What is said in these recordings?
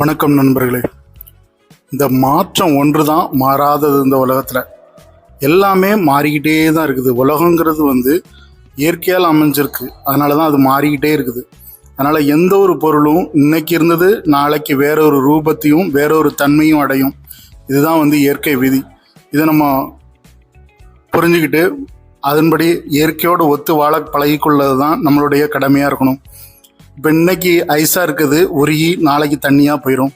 வணக்கம் நண்பர்களே. இந்த மாற்றம் ஒன்று தான் மாறாதது இந்த உலகத்தில். எல்லாமே மாறிக்கிட்டே தான் இருக்குது. உலகங்கிறது வந்து இயற்கையால் அமைஞ்சிருக்கு. அதனால தான் அது மாறிக்கிட்டே இருக்குது. அதனால் எந்த ஒரு பொருளும் இன்னைக்கு இருந்தது நாளைக்கு வேற ஒரு ரூபத்தையும் வேற ஒரு தன்மையும் அடையும். இதுதான் வந்து இயற்கை விதி. இதை நம்ம புரிஞ்சுக்கிட்டு அதன்படி இயற்கையோடு ஒத்து வாழ பழகிக்கொள்ளது தான் நம்மளுடைய கடமையாக இருக்கணும். இப்போ இன்னைக்கு ஐஸாக இருக்குது உருகி நாளைக்கு தண்ணியாக போயிடும்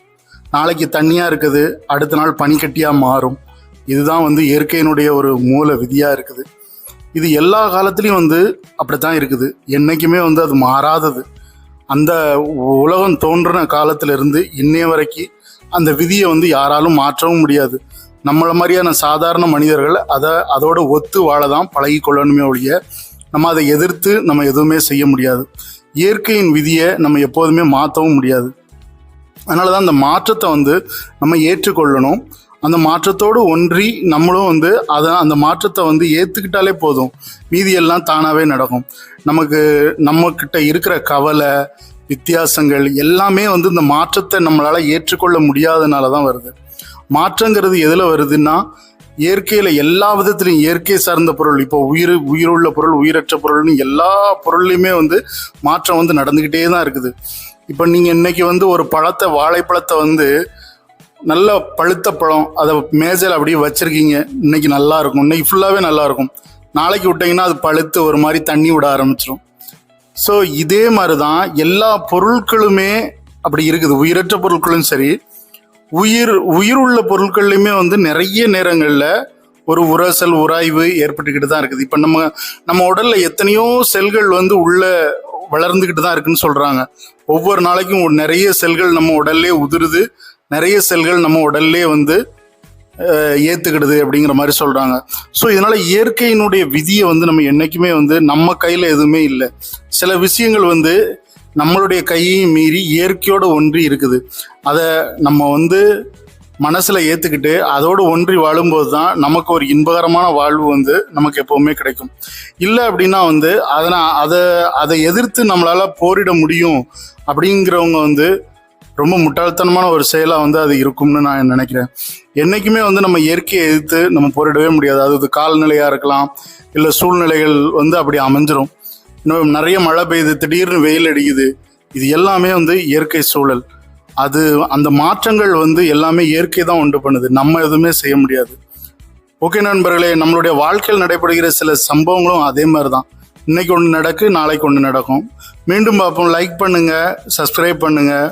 நாளைக்கு தண்ணியாக இருக்குது அடுத்த நாள் பனிக்கட்டியாக மாறும். இதுதான் வந்து இயற்கையினுடைய ஒரு மூல விதியாக இருக்குது. இது எல்லா காலத்துலேயும் வந்து அப்படித்தான் இருக்குது. என்றைக்குமே வந்து அது மாறாதது. அந்த உலகம் தோன்றின காலத்திலிருந்து இன்னைய வரைக்கும் அந்த விதியை வந்து யாராலும் மாற்றவும் முடியாது. நம்மளை மாதிரியான சாதாரண மனிதர்கள் அதை அதோட ஒத்து வாழ தான் பழகி கொள்ளணுமே ஒழிய நம்ம அதை எதிர்த்து நம்ம எதுவுமே செய்ய முடியாது. இயற்கையின் விதியை நம்ம எப்போதுமே மாற்றவும் முடியாது. அதனால தான் அந்த மாற்றத்தை வந்து நம்ம ஏற்றுக்கொள்ளணும். அந்த மாற்றத்தோடு ஒன்றி நம்மளும் வந்து அதை அந்த மாற்றத்தை வந்து ஏற்றுக்கிட்டாலே போதும். மீதியெல்லாம் தானாகவே நடக்கும். நமக்கு நம்மக்கிட்ட இருக்கிற கவலை வித்தியாசங்கள் எல்லாமே வந்து இந்த மாற்றத்தை நம்மளால் ஏற்றுக்கொள்ள முடியாதனால தான் வருது. மாற்றங்கிறது எதில் வருதுன்னா இயற்கையில் எல்லா விதத்துலையும் இயற்கை சார்ந்த பொருள் இப்போ உயிர் உயிருள்ள பொருள் உயிரற்ற பொருள்னு எல்லா பொருள்லையுமே வந்து மாற்றம் வந்து நடந்துக்கிட்டே தான் இருக்குது. இப்போ நீங்கள் இன்னைக்கு வந்து ஒரு பழத்தை வாழைப்பழத்தை வந்து நல்ல பழுத்த பழம் அதை மேஜையில் அப்படியே வச்சுருக்கீங்க. இன்னைக்கு நல்லா இருக்கும். இன்னைக்கு ஃபுல்லாகவே நல்லா இருக்கும். நாளைக்கு விட்டிங்கன்னா அது பழுத்து ஒரு மாதிரி தண்ணி விட ஆரம்பிச்சிடும் ஸோ இதே மாதிரி தான் எல்லா பொருட்களுமே அப்படி இருக்குது. உயிரற்ற பொருட்களும் சரி உயிர் உயிர் உள்ள பொருட்கள்லையுமே வந்து நிறைய நேரங்களில் ஒரு உரசல் உராய்வு ஏற்பட்டுக்கிட்டு தான் இருக்குது. இப்போ நம்ம நம்ம உடலில் எத்தனையோ செல்கள் வந்து உள்ள வளர்ந்துக்கிட்டு தான் இருக்குன்னு சொல்கிறாங்க ஒவ்வொரு நாளைக்கும் நிறைய செல்கள் நம்ம உடல்லே உதிருது. நிறைய செல்கள் நம்ம உடல்லே வந்து ஏற்றுக்கிடுது அப்படிங்கிற மாதிரி சொல்கிறாங்க ஸோ இதனால் இயற்கையினுடைய விதியை வந்து நம்ம என்றைக்குமே வந்து நம்ம கையில் எதுவுமே இல்லை. சில விஷயங்கள் வந்து நம்மளுடைய கையையும் மீறி இயற்கையோட ஒன்றி இருக்குது. அதை நம்ம வந்து மனசில் ஏற்றுக்கிட்டு அதோடு ஒன்றி வாழும்போது தான் நமக்கு ஒரு இன்பகரமான வாழ்வு வந்து நமக்கு எப்போவுமே கிடைக்கும். இல்லை அப்படின்னா வந்து அதனால் அதை அதை எதிர்த்து நம்மளால் போரிட முடியும் அப்படிங்கிறவங்க வந்து ரொம்ப முட்டாள்தனமான ஒரு செயலாக வந்து அது இருக்கும்னு நான் நினைக்கிறேன். என்றைக்குமே வந்து நம்ம இயற்கையை எதிர்த்து நம்ம போரிடவே முடியாது. அது காலநிலையாக இருக்கலாம் இல்லை சூழ்நிலைகள் வந்து அப்படி அமைஞ்சிரும். இன்னும் நிறைய மழை பெய்யுது திடீர்னு வெயில் அடிக்குது. இது எல்லாமே வந்து இயற்கை சூழல். அது அந்த மாற்றங்கள் வந்து எல்லாமே இயற்கை தான் உண்டு பண்ணுது. நம்ம எதுவுமே செய்ய முடியாது. ஓகே நண்பர்களே நம்மளுடைய வாழ்க்கையில் நடைபெறுகிற சில சம்பவங்களும் அதே மாதிரி தான் இன்னைக்கு ஒன்று நடக்கு நாளைக்கு ஒன்று நடக்கும். மீண்டும் பார்ப்போம். லைக் பண்ணுங்கள் சப்ஸ்கிரைப் பண்ணுங்கள்